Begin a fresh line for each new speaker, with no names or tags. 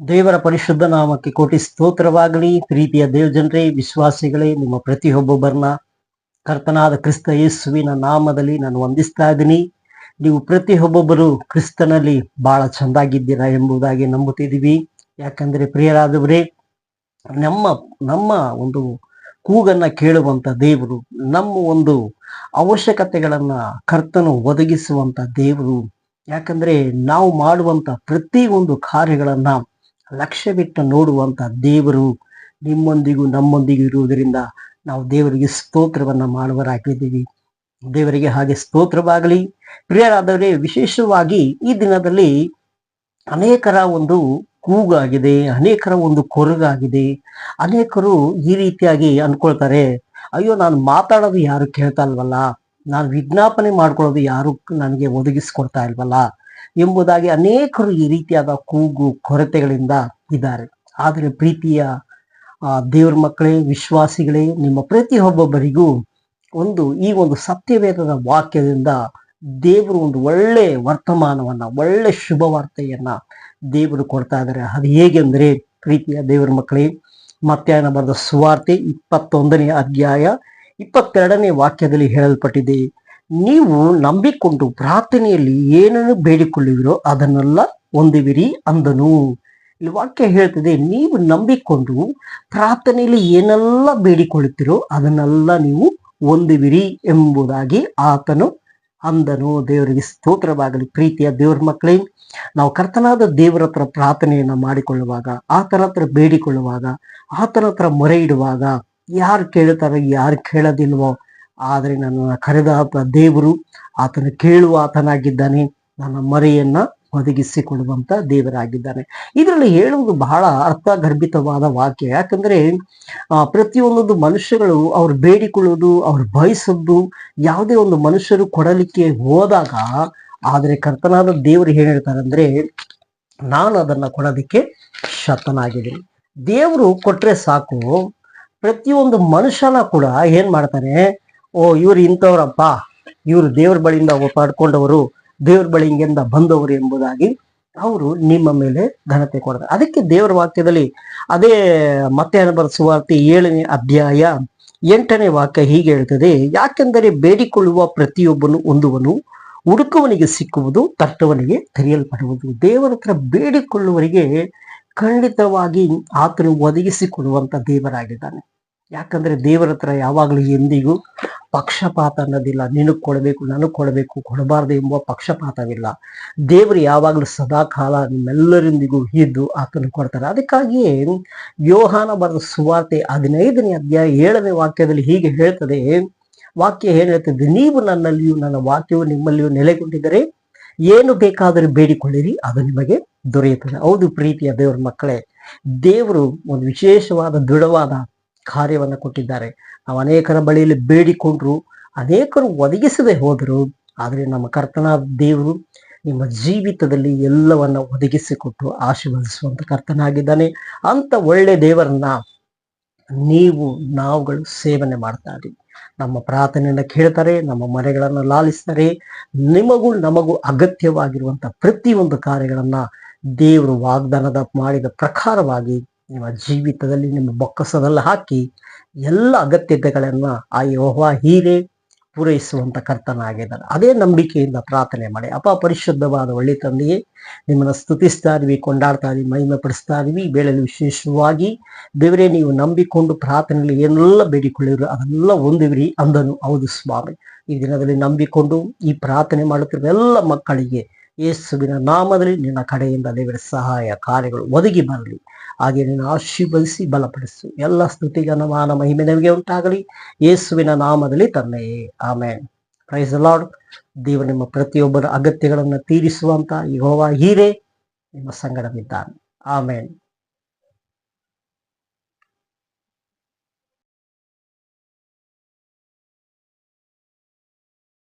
ದೇವರ ಪರಿಶುದ್ಧ ನಾಮಕ್ಕೆ ಕೋಟಿ ಸ್ತೋತ್ರವಾಗಲಿ. ಪ್ರೀತಿಯ ದೇವಜನರೇ, ವಿಶ್ವಾಸಿಗಳೇ, ನಿಮ್ಮ ಪ್ರತಿಯೊಬ್ಬೊಬ್ಬರನ್ನ ಕರ್ತನಾದ ಕ್ರಿಸ್ತ ಯೇಸುವಿನ ನಾಮದಲ್ಲಿ ನಾನು ವಂದಿಸ್ತಾ ಇದ್ದೀನಿ. ನೀವು ಪ್ರತಿಯೊಬ್ಬೊಬ್ಬರು ಕ್ರಿಸ್ತನಲ್ಲಿ ಬಹಳ ಚೆಂದಾಗಿದ್ದೀರಾ ಎಂಬುದಾಗಿ ನಂಬುತ್ತಿದ್ದೀವಿ. ಯಾಕಂದ್ರೆ ಪ್ರಿಯರಾದವರೇ, ನಮ್ಮ ನಮ್ಮ ಒಂದು ಕೂಗನ್ನ ಕೇಳುವಂತ ದೇವರು, ನಮ್ಮ ಒಂದು ಅವಶ್ಯಕತೆಗಳನ್ನ ಕರ್ತನು ಒದಗಿಸುವಂತ ದೇವರು. ಯಾಕಂದ್ರೆ ನಾವು ಮಾಡುವಂತ ಪ್ರತಿ ಒಂದು ಕಾರ್ಯಗಳನ್ನ ಲಕ್ಷ್ಯವಿಟ್ಟು ನೋಡುವಂತ ದೇವರು ನಿಮ್ಮೊಂದಿಗೂ ನಮ್ಮೊಂದಿಗೂ ಇರುವುದರಿಂದ ನಾವು ದೇವರಿಗೆ ಸ್ತೋತ್ರವನ್ನ ಮಾಡುವರಾಗಿದ್ದೀವಿ. ದೇವರಿಗೆ ಹಾಗೆ ಸ್ತೋತ್ರವಾಗಲಿ. ಪ್ರಿಯರಾದವರೇ, ವಿಶೇಷವಾಗಿ ಈ ದಿನದಲ್ಲಿ ಅನೇಕರ ಒಂದು ಕೂಗಾಗಿದೆ, ಅನೇಕರ ಒಂದು ಕೊರಗಾಗಿದೆ. ಅನೇಕರು ಈ ರೀತಿಯಾಗಿ ಅನ್ಕೊಳ್ತಾರೆ ಅಯ್ಯೋ, ನಾನು ಮಾತಾಡೋದು ಯಾರು ಕೇಳ್ತಾ ಇಲ್ವಲ್ಲ? ನಾನು ವಿಜ್ಞಾಪನೆ ಮಾಡ್ಕೊಳ್ಳೋದು ಯಾರು ನನಗೆ ಒದಗಿಸ್ಕೊಡ್ತಾ ಇಲ್ವಲ್ಲ? ಎಂಬುದಾಗಿ ಅನೇಕರು ಈ ರೀತಿಯಾದ ಕೂಗು ಕೊರತೆಗಳಿಂದ ಇದ್ದಾರೆ. ಆದರೆ ಪ್ರೀತಿಯ ದೇವರ ಮಕ್ಕಳೇ, ವಿಶ್ವಾಸಿಗಳೇ, ನಿಮ್ಮ ಪ್ರತಿಯೊಬ್ಬೊಬ್ಬರಿಗೂ ಒಂದು, ಈ ಒಂದು ಸತ್ಯವೇದದ ವಾಕ್ಯದಿಂದ ದೇವರು ಒಂದು ಒಳ್ಳೆ ವರ್ತಮಾನವನ್ನ, ಒಳ್ಳೆ ಶುಭ ವಾರ್ತೆಯನ್ನ ದೇವರು ಕೊಡ್ತಾ ಇದ್ದಾರೆ. ಅದು ಹೇಗೆಂದ್ರೆ, ಪ್ರೀತಿಯ ದೇವರ ಮಕ್ಕಳೇ, ಮತ್ತಾಯನ ಬರೆದ ಸುವಾರ್ತೆ ಇಪ್ಪತ್ತೊಂದನೇ ಅಧ್ಯಾಯ ಇಪ್ಪತ್ತೆರಡನೇ ವಾಕ್ಯದಲ್ಲಿ ಹೇಳಲ್ಪಟ್ಟಿದೆ. ನೀವು ನಂಬಿಕೊಂಡು ಪ್ರಾರ್ಥನೆಯಲ್ಲಿ ಏನನ್ನು ಬೇಡಿಕೊಳ್ಳುವಿರೋ ಅದನ್ನೆಲ್ಲ ಹೊಂದುವಿರಿ ಅಂದನು. ಇಲ್ಲಿ ವಾಕ್ಯ ಹೇಳ್ತದೆ, ನೀವು ನಂಬಿಕೊಂಡು ಪ್ರಾರ್ಥನೆಯಲ್ಲಿ ಏನೆಲ್ಲ ಬೇಡಿಕೊಳ್ಳುತ್ತೀರೋ ಅದನ್ನೆಲ್ಲ ನೀವು ಹೊಂದುವಿರಿ ಎಂಬುದಾಗಿ ಆತನು ಅಂದನು. ದೇವರಿಗೆ ಸ್ತೋತ್ರವಾಗಲಿ. ಪ್ರೀತಿಯ ದೇವರ ಮಕ್ಕಳೇ, ನಾವು ಕರ್ತನಾದ ದೇವರ ಹತ್ರ ಪ್ರಾರ್ಥನೆಯನ್ನ ಮಾಡಿಕೊಳ್ಳುವಾಗ, ಆತನ ಹತ್ರ ಬೇಡಿಕೊಳ್ಳುವಾಗ, ಆತನ ಹತ್ರ ಮೊರೆ ಇಡುವಾಗ, ಯಾರು ಕೇಳುತ್ತಾರೆ ಯಾರು ಕೇಳೋದಿಲ್ವೋ ಆದರೆ ನನ್ನ ಕರೆದಾತ ದೇವರು ಆತನ ಕೇಳುವ ಆತನಾಗಿದ್ದಾನೆ. ನನ್ನ ಮರೆಯನ್ನ ಒದಗಿಸಿಕೊಳ್ಳುವಂತ ದೇವರಾಗಿದ್ದಾನೆ. ಇದರಲ್ಲಿ ಹೇಳುವುದು ಬಹಳ ಅರ್ಥಗರ್ಭಿತವಾದ ವಾಕ್ಯ. ಯಾಕಂದ್ರೆ ಪ್ರತಿಯೊಂದೊಂದು ಮನುಷ್ಯಗಳು ಅವ್ರು ಬೇಡಿಕೊಳ್ಳೋದು, ಅವ್ರು ಬಯಸದ್ದು ಯಾವುದೇ ಒಂದು ಮನುಷ್ಯರು ಕೊಡಲಿಕ್ಕೆ ಹೋದಾಗ, ಆದರೆ ಕರ್ತನಾದ ದೇವರು ಏನ್ ಹೇಳ್ತಾರೆ ಅಂದ್ರೆ ನಾನು ಅದನ್ನ ಕೊಡೋದಕ್ಕೆ ಶತನಾಗಿದ್ದೀನಿ. ದೇವರು ಕೊಟ್ರೆ ಸಾಕು, ಪ್ರತಿಯೊಂದು ಮನುಷ್ಯನ ಕೂಡ ಏನ್ ಮಾಡ್ತಾನೆ ಓ, ಇವ್ರು ಇಂಥವ್ರಪ್ಪ. ಇವರು ದೇವ್ರ ಬಳಿಯಿಂದ ಪಡ್ಕೊಂಡವರು, ದೇವ್ರ ಬಳಿಯಿಂದ ಬಂದವರು ಎಂಬುದಾಗಿ ಅವರು ನಿಮ್ಮ ಮೇಲೆ ಘನತೆ ಕೊಡ್ತಾರೆ ಅದಕ್ಕೆ ದೇವರ ವಾಕ್ಯದಲ್ಲಿ ಅದೇ ಮತ್ತೆ ಅನುಭವಿಸುವಾರ್ತಿ ಸುವಾರ್ತೆ ಏಳನೇ ಅಧ್ಯಾಯ ಎಂಟನೇ ವಾಕ್ಯ ಹೀಗೆ ಹೇಳ್ತದೆ, ಯಾಕೆಂದರೆ ಬೇಡಿಕೊಳ್ಳುವ ಪ್ರತಿಯೊಬ್ಬನು ಹೊಂದುವನು, ಹುಡುಕುವನಿಗೆ ಸಿಕ್ಕುವುದು, ತಟ್ಟವನಿಗೆ ತೆರೆಯಲ್ಪಡುವುದು ದೇವರ ಹತ್ರ ಬೇಡಿಕೊಳ್ಳುವರಿಗೆ ಖಂಡಿತವಾಗಿ ಆತನು ಒದಗಿಸಿಕೊಡುವಂತ ದೇವರಾಗಿದ್ದಾನೆ. ಯಾಕಂದ್ರೆ ದೇವರ ಹತ್ರ ಯಾವಾಗಲೂ ಎಂದಿಗೂ ಪಕ್ಷಪಾತ ಅನ್ನೋದಿಲ್ಲ. ನಿನಗ್ ಕೊಡಬೇಕು, ನನಗೆ ಕೊಡಬೇಕು, ಕೊಡಬಾರ್ದು ಎಂಬ ಪಕ್ಷಪಾತವಿಲ್ಲ. ದೇವರು ಯಾವಾಗಲೂ ಸದಾ ಕಾಲ ನಿಮ್ಮೆಲ್ಲರಿಂದಿಗೂ ಇದ್ದು ಆತನು ಕೊಡ್ತಾರೆ. ಅದಕ್ಕಾಗಿಯೇ ಯೋಹಾನ ಬರೆದ ಸುವಾರ್ತೆ ಹದಿನೈದನೇ ಅಧ್ಯಾಯ ಏಳನೇ ವಾಕ್ಯದಲ್ಲಿ ಹೀಗೆ ಹೇಳ್ತದೆ, ವಾಕ್ಯ ಏನ್ ಹೇಳ್ತದೆ? ನೀವು ನನ್ನಲ್ಲಿಯೂ ನನ್ನ ವಾಕ್ಯವು ನಿಮ್ಮಲ್ಲಿಯೂ ನೆಲೆಗೊಂಡಿದ್ದರೆ ಏನು ಬೇಕಾದರೂ ಬೇಡಿಕೊಳ್ಳಿರಿ, ಅದು ನಿಮಗೆ ದೊರೆಯುತ್ತದೆ. ಹೌದು ಪ್ರೀತಿಯ ದೇವರ ಮಕ್ಕಳೇ, ದೇವರು ಒಂದು ವಿಶೇಷವಾದ ದೃಢವಾದ ಕಾರ್ಯವನ್ನ ಕೊಟ್ಟಿದ್ದಾರೆ. ನಾವು ಅನೇಕರ ಬಳಿಯಲ್ಲಿ ಬೇಡಿಕೊಂಡ್ರು, ಅನೇಕರು ಒದಗಿಸದೆ ಹೋದರು. ಆದರೆ ನಮ್ಮ ಕರ್ತನ ದೇವರು ನಿಮ್ಮ ಜೀವಿತದಲ್ಲಿ ಎಲ್ಲವನ್ನ ಒದಗಿಸಿಕೊಟ್ಟು ಆಶೀರ್ವದಿಸುವಂತ ಕರ್ತನಾಗಿದ್ದಾನೆ. ಅಂತ ಒಳ್ಳೆ ದೇವರನ್ನ ನೀವು, ನಾವುಗಳು ಸೇವನೆ ಮಾಡ್ತಾ ಇದ್ದೀವಿ ನಮ್ಮ ಪ್ರಾರ್ಥನೆಯನ್ನ ಕೇಳ್ತಾರೆ, ನಮ್ಮ ಮನೆಗಳನ್ನ ಲಾಲಿಸ್ತಾರೆ. ನಿಮಗೂ ನಮಗೂ ಅಗತ್ಯವಾಗಿರುವಂತ ಪ್ರತಿಯೊಂದು ಕಾರ್ಯಗಳನ್ನ ದೇವರು ವಾಗ್ದಾನದ ಮಾಡಿದ ಪ್ರಕಾರವಾಗಿ ನಿಮ್ಮ ಜೀವಿತದಲ್ಲಿ ನಿಮ್ಮ ಬೊಕ್ಕಸದಲ್ಲಿ ಹಾಕಿ ಎಲ್ಲ ಅಗತ್ಯತೆಗಳನ್ನು ಆ ಯೋಹ ಹೀರೆ ಪೂರೈಸುವಂತ ಕರ್ತನಾಗಿದ್ದಾನೆ ಅದೇ ನಂಬಿಕೆಯಿಂದ ಪ್ರಾರ್ಥನೆ ಮಾಡಿ. ಅಪ ಪರಿಶುದ್ಧವಾದ ಒಳ್ಳೆ ತಂದೆಯೇ, ನಿಮ್ಮನ್ನು ಸ್ತುತಿಸ್ತಾ ಇದ್ವಿ ಕೊಂಡಾಡ್ತಾ ಇದ್ವಿ ಮಹಿಮೆ ಪಡಿಸ್ತಾ ಇದೀವಿ ಬೇಳೆಯಲ್ಲಿ ವಿಶೇಷವಾಗಿ ದೇವರೇ, ನೀವು ನಂಬಿಕೊಂಡು ಪ್ರಾರ್ಥನೆಯಲ್ಲಿ ಏನೆಲ್ಲ ಬೇಡಿಕೊಳ್ಳಿರು ಅದೆಲ್ಲ ಹೊಂದಿವ್ರಿ ಅಂದನು. ಹೌದು ಸ್ವಾಮಿ. ಈ ದಿನದಲ್ಲಿ ನಂಬಿಕೊಂಡು ಈ ಪ್ರಾರ್ಥನೆ ಮಾಡುತ್ತಿರುವ ಎಲ್ಲ ಮಕ್ಕಳಿಗೆ ಯೇಸುವಿನ ನಾಮದಲ್ಲಿ ನಿನ್ನ ಕಡೆಯಿಂದ ದೇವರ ಸಹಾಯ ಕಾರ್ಯಗಳು ಒದಗಿ ಬರಲಿ. ಹಾಗೆ ನಿನ್ನ ಆಶೀರ್ವದಿಸಿ, ಬಲಪಡಿಸು. ಎಲ್ಲ ಸ್ತುತಿ ಮಾನ ಮಹಿಮೆ ನಮಗೆ ಉಂಟಾಗಲಿ. ಯೇಸುವಿನ ನಾಮದಲ್ಲಿ ತನ್ನೆಯೇ ಆಮೇನ್. ಪ್ರೈಸ್ ಲಾರ್ಡ್ ದೇವರು ನಿಮ್ಮ ಪ್ರತಿಯೊಬ್ಬರ ಅಗತ್ಯಗಳನ್ನು ತೀರಿಸುವಂತ ಗೋವಾ ಹೀರೆ. ನಿಮ್ಮ ಸಂಗಡವಿದ್ದಾನೆ. ಆಮೇನ್.